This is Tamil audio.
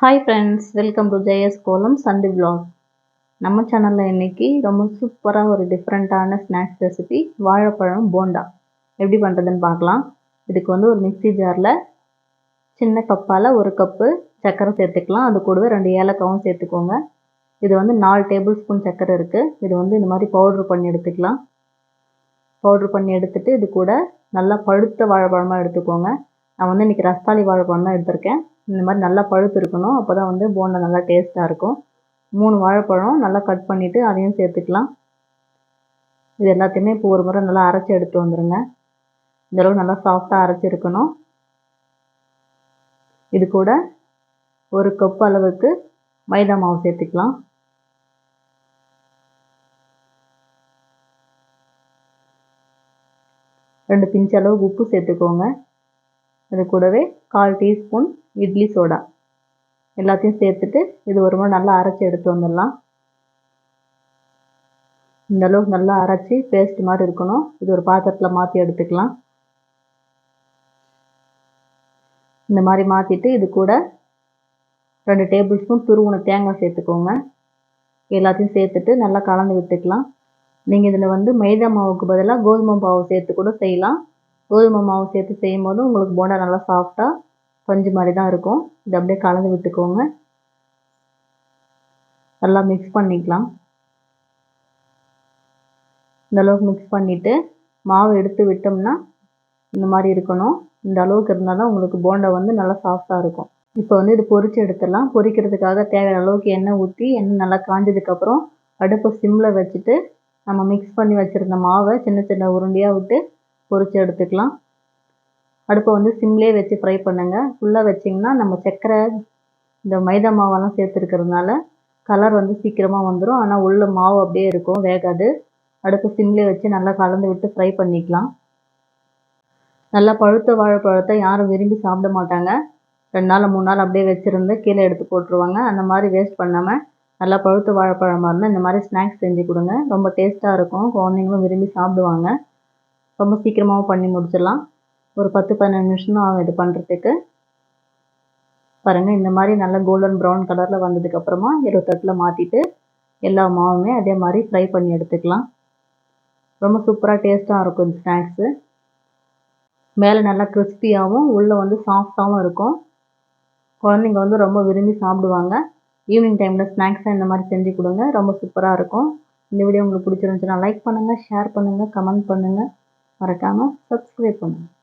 Hi friends welcome to Jaya's kolam Chandi vlog நம்ம சேனலில் இன்னைக்கு ரொம்ப சூப்பராக ஒரு டிஃப்ரெண்ட்டான ஸ்நாக்ஸ் ரெசிபி வாழைப்பழம் போண்டா. எப்படி பண்ணுறதுன்னு பார்க்கலாம். இதுக்கு வந்து ஒரு மிக்ஸி ஜாரில் சின்ன கப்பால் ஒரு கப்பு சர்க்கரை சேர்த்துக்கலாம். அது கூடவே ரெண்டு ஏலக்காவும் சேர்த்துக்கோங்க. இது வந்து நாலு டேபிள் ஸ்பூன் சர்க்கரை இருக்குது இது வந்து இந்த மாதிரி பவுட்ரு பண்ணி எடுத்துக்கலாம். பவுட்ரு பண்ணி எடுத்துகிட்டு இது கூட நல்லா பழுத்த வாழைப்பழமாக எடுத்துக்கோங்க. நான் வந்து இன்றைக்கி ரஸ்தாலி வாழைப்பழம் தான் எடுத்திருக்கேன். இந்த மாதிரி நல்லா பழுத்து இருக்கணும். அப்போ தான் வந்து போண்டா நல்லா டேஸ்ட்டாக இருக்கும். மூணு வாழைப்பழம் நல்லா கட் பண்ணிவிட்டு அதையும் சேர்த்துக்கலாம். இது எல்லாத்தையுமே இப்போ ஒரு முறை நல்லா அரைச்சி எடுத்து வந்துடுங்க இந்தளவு நல்லா சாஃப்டாக அரைச்சிருக்கணும் இது கூட ஒரு கப் அளவுக்கு மைதா மாவு சேர்த்துக்கலாம். ரெண்டு பிஞ்ச் அளவு உப்பு சேர்த்துக்கோங்க. அது கூடவே கால் டீஸ்பூன் இட்லி சோடா. எல்லாத்தையும் சேர்த்துட்டு இது ஒரு முறை நல்லா அரைச்சி எடுத்து வந்துடலாம். இந்தளவுக்கு நல்லா அரைச்சி பேஸ்ட் மாதிரி இருக்கணும். இது ஒரு பாத்திரத்தில் மாற்றி எடுத்துக்கலாம். இந்த மாதிரி மாற்றிட்டு இது கூட ரெண்டு டேபிள் ஸ்பூன் துருவுன தேங்காய் சேர்த்துக்கோங்க. எல்லாத்தையும் சேர்த்துட்டு நல்லா கலந்து விட்டுக்கலாம். நீங்கள் இதில் வந்து மைதா மாவுக்கு பதிலாக கோதுமை மாவு சேர்த்து கூட செய்யலாம். கோதுமை மாவு சேர்த்து செய்யும் போது உங்களுக்கு போண்டா நல்லா சாஃப்டாக பஞ்சு மாதிரி தான் இருக்கும். இதை அப்படியே கலந்து விட்டுக்கோங்க. நல்லா மிக்ஸ் பண்ணிக்கலாம். இந்த அளவுக்கு மிக்ஸ் பண்ணிவிட்டு மாவு எடுத்து விட்டோம்னா இந்த மாதிரி இருக்கணும். இந்த அளவுக்கு இருந்தால் தான் உங்களுக்கு போண்டா வந்து நல்லா சாஃப்டாக இருக்கும். இப்போ வந்து இது பொரித்து எடுத்துடலாம். பொரிக்கிறதுக்காக தேவையான அளவுக்கு எண்ணெய் ஊற்றி எண்ணெய் நல்லா காஞ்சதுக்கப்புறம் அடுப்பை சிம்மில் வச்சுட்டு நம்ம மிக்ஸ் பண்ணி வச்சுருந்த மாவை சின்ன சின்ன உருண்டையாக விட்டு பொரித்து எடுத்துக்கலாம். அடுப்பை வந்து சிம்லேயே வச்சு ஃப்ரை பண்ணுங்கள் ஃபுல்லாக வச்சிங்கன்னா நம்ம சர்க்கரை இந்த மைதா மாவெல்லாம் சேர்த்துருக்கிறதுனால கலர் வந்து சீக்கிரமாக வந்துடும் ஆனால் உள்ள மாவு அப்படியே இருக்கும் வேகாது. அடுப்பு சிம்லேயே வச்சு நல்லா கலந்து விட்டு ஃப்ரை பண்ணிக்கலாம். நல்லா பழுத்த வாழைப்பழத்தை யாரும் விரும்பி சாப்பிட மாட்டாங்க. ரெண்டு நாள் மூணு நாள் அப்படியே வச்சுருந்து கீழே எடுத்து போட்டுருவாங்க. அந்த மாதிரி வேஸ்ட் பண்ணாமல் நல்லா பழுத்த வாழைப்பழமாக இருந்தால் இந்த மாதிரி ஸ்நாக்ஸ் செஞ்சு கொடுங்க. ரொம்ப டேஸ்ட்டாக இருக்கும். குழந்தைங்களும் விரும்பி சாப்பிடுவாங்க. ரொம்ப சீக்கிரமாகவும் பண்ணி முடிச்சிடலாம். ஒரு பத்து பதினஞ்சு நிமிஷம் தான் ஆகும் இது பண்ணுறதுக்கு பாருங்கள் இந்த மாதிரி நல்லா கோல்டன் ப்ரௌன் கலரில் வந்ததுக்கப்புறமா இருபத்தட்டில் மாற்றிட்டு எல்லா மாவுமே அதே மாதிரி ஃப்ரை பண்ணி எடுத்துக்கலாம். ரொம்ப சூப்பராக டேஸ்ட்டாக இருக்கும் இந்த ஸ்நாக்ஸு மேலே நல்லா கிறிஸ்பியாகவும் உள்ளே வந்து சாஃப்டாகவும் இருக்கும். குழந்தைங்க வந்து ரொம்ப விரும்பி சாப்பிடுவாங்க. ஈவினிங் டைமில் ஸ்நாக்ஸாக இந்த மாதிரி செஞ்சு கொடுங்க ரொம்ப சூப்பராக இருக்கும். இந்த வீடியோ உங்களுக்கு பிடிச்சிருந்துச்சுன்னா லைக் பண்ணுங்கள் ஷேர் பண்ணுங்கள் கமெண்ட் பண்ணுங்கள் மறக்காமல் சப்ஸ்கிரைப் பண்ணுங்கள்